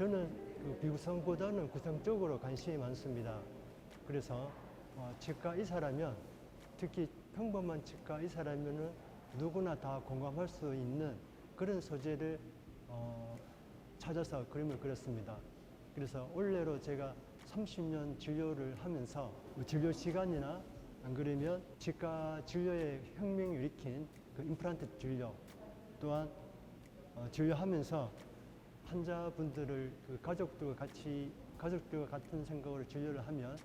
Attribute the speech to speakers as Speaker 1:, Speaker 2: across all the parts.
Speaker 1: 저는 그 비구성보다는 구성적으로 관심이 많습니다. 그래서 어, 치과 의사라면 특히 평범한 치과 의사라면은 누구나 다 공감할 수 있는 그런 소재를 어, 찾아서 그림을 그렸습니다. 그래서 원래로 제가 30년 진료를 하면서 뭐 진료 시간이나 안 그러면 치과 진료의 혁명을 일으킨 그 임플란트 진료 또한 어, 진료하면서 환자분들을 그 가족들과 같이 가족들과 같은 생각으로 진료를 하면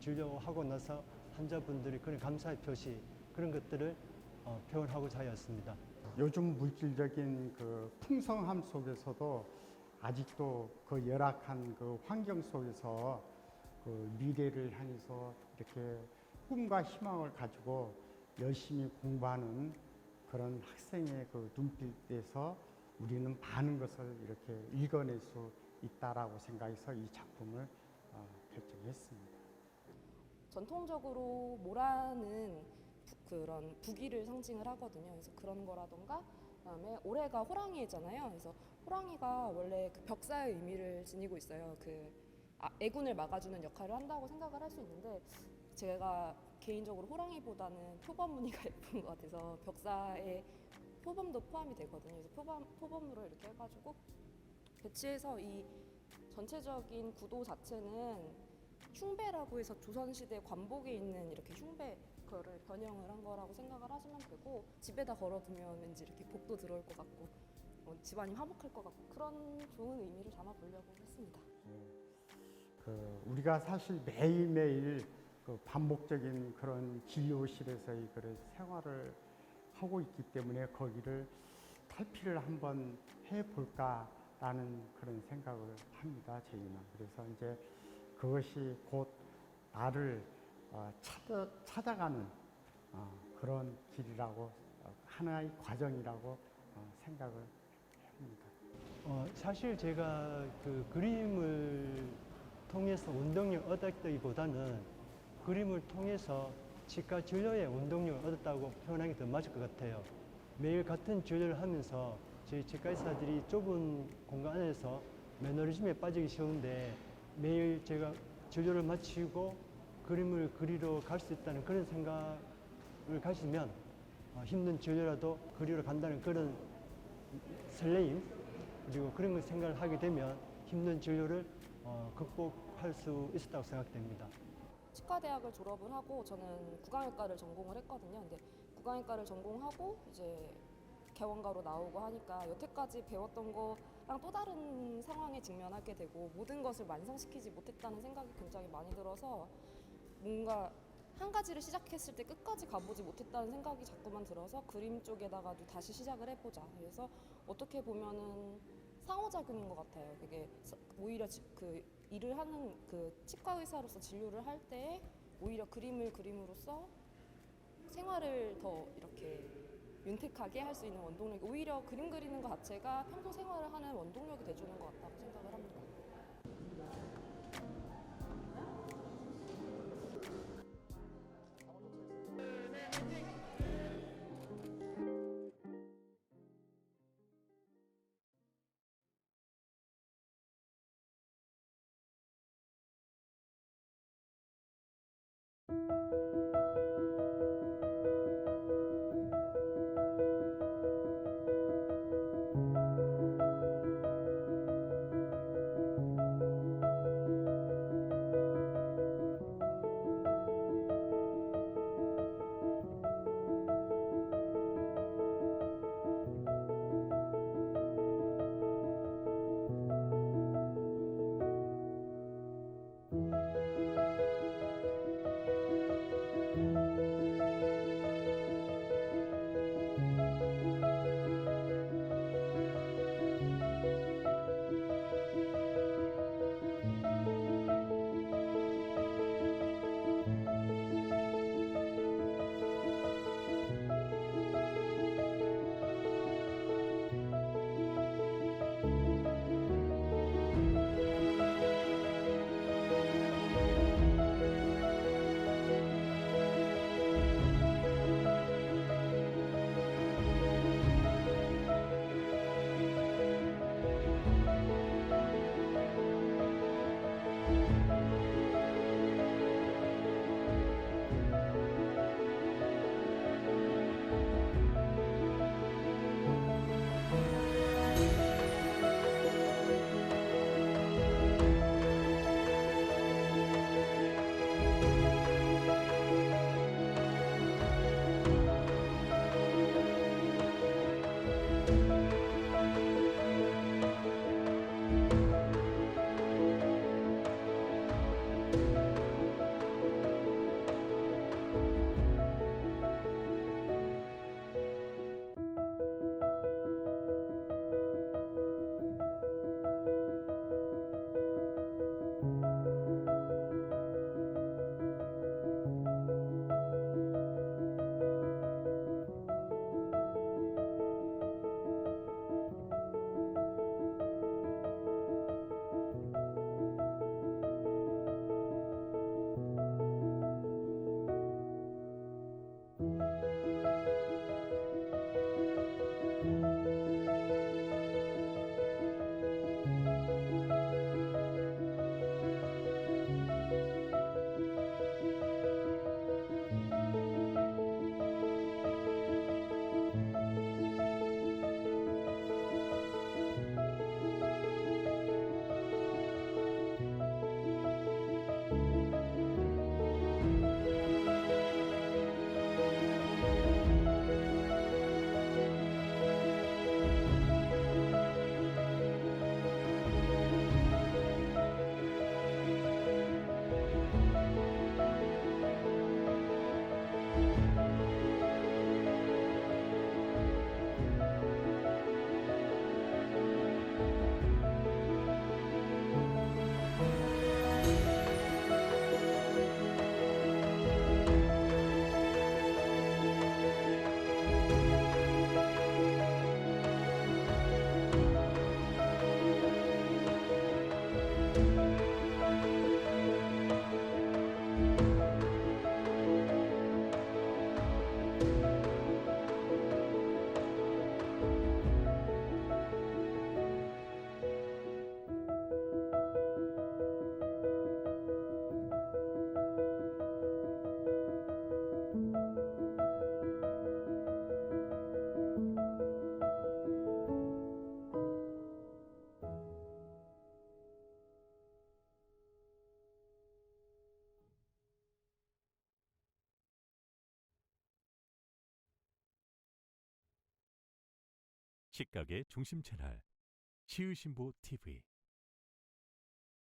Speaker 1: 진료하고 나서 환자분들이 그런 감사의 표시 그런 것들을 어, 표현하고자 하였습니다.
Speaker 2: 요즘 물질적인 그 풍성함 속에서도 아직도 그 열악한 그 환경 속에서 그 미래를 향해서 이렇게 꿈과 희망을 가지고 열심히 공부하는 그런 학생의 그 눈빛에서 우리는 많은 것을 이렇게 읽어낼 수 있다라고 생각해서 이 작품을 어, 결정했습니다.
Speaker 3: 전통적으로 모라는 부- 그런 부귀를 상징을 하거든요. 그래서 그런 거라던가 그다음에 올해가 호랑이잖아요. 그래서 호랑이가 원래 그 벽사의 의미를 지니고 있어요. 그 아, 애군을 막아주는 역할을 한다고 생각을 할 수 있는데 제가 개인적으로 호랑이보다는 표범 무늬가 예쁜 것 같아서 벽사에 표범도 포함이 되거든요. 그래서 표범 표범으로 이렇게 해가지고 배치해서 이 전체적인 구도 자체는 흉배라고 해서 조선시대 관복에 있는 이렇게 흉배 그거를 변형을 한 거라고 생각을 하시면 되고 집에다 걸어두면 왠지 이렇게 복도 들어올 것 같고 어, 집안이 화목할 것 같고 그런 좋은 의미를 담아보려고 했습니다.
Speaker 2: 그 우리가 사실 매일매일 그 반복적인 그런 진료실에서의 그런 생활을 하고 있기 때문에 거기를 탈피를 한번 해볼까라는 그런 생각을 합니다. 저희는 그래서 이제 그것이 곧 나를 어, 찾아, 찾아가는 어, 그런 길이라고 어, 하나의 과정이라고 어, 생각을 합니다.
Speaker 1: 어, 사실 제가 그 그림을 통해서 운동력을 얻었다기보다는 그림을 통해서 치과 진료의 운동력을 얻었다고 표현하기 더 맞을 것 같아요. 매일 같은 진료를 하면서 저희 치과 의사들이 좁은 공간 안에서 매너리즘에 빠지기 쉬운데 매일 제가 진료를 마치고 그림을 그리러 갈 수 있다는 그런 생각을 가지면 어, 힘든 진료라도 그리러 간다는 그런 설레임 그리고 그런 걸 생각을 하게 되면 힘든 진료를 어, 극복할 수 있었다고 생각됩니다.
Speaker 3: 치과대학을 졸업을 하고 저는 구강외과를 전공을 했거든요. 근데 구강외과를 전공하고 이제 개원가로 나오고 하니까 여태까지 배웠던 거랑 또 다른 상황에 직면하게 되고 모든 것을 완성시키지 못했다는 생각이 굉장히 많이 들어서 뭔가 한 가지를 시작했을 때 끝까지 가보지 못했다는 생각이 자꾸만 들어서 그림 쪽에다가도 다시 시작을 해보자. 그래서 어떻게 보면은 상호작용인 것 같아요. 그게 서- 오히려 지- 그 일을 하는 그 치과 의사로서 진료를 할 때 오히려 그림을 그림으로써 생활을 더 이렇게 윤택하게 할 수 있는 원동력. 오히려 그림 그리는 것 자체가 평소 생활을 하는 원동력이 돼주는 것 같다고 생각을 합니다.
Speaker 4: 시각의 중심 채널 시의신보 TV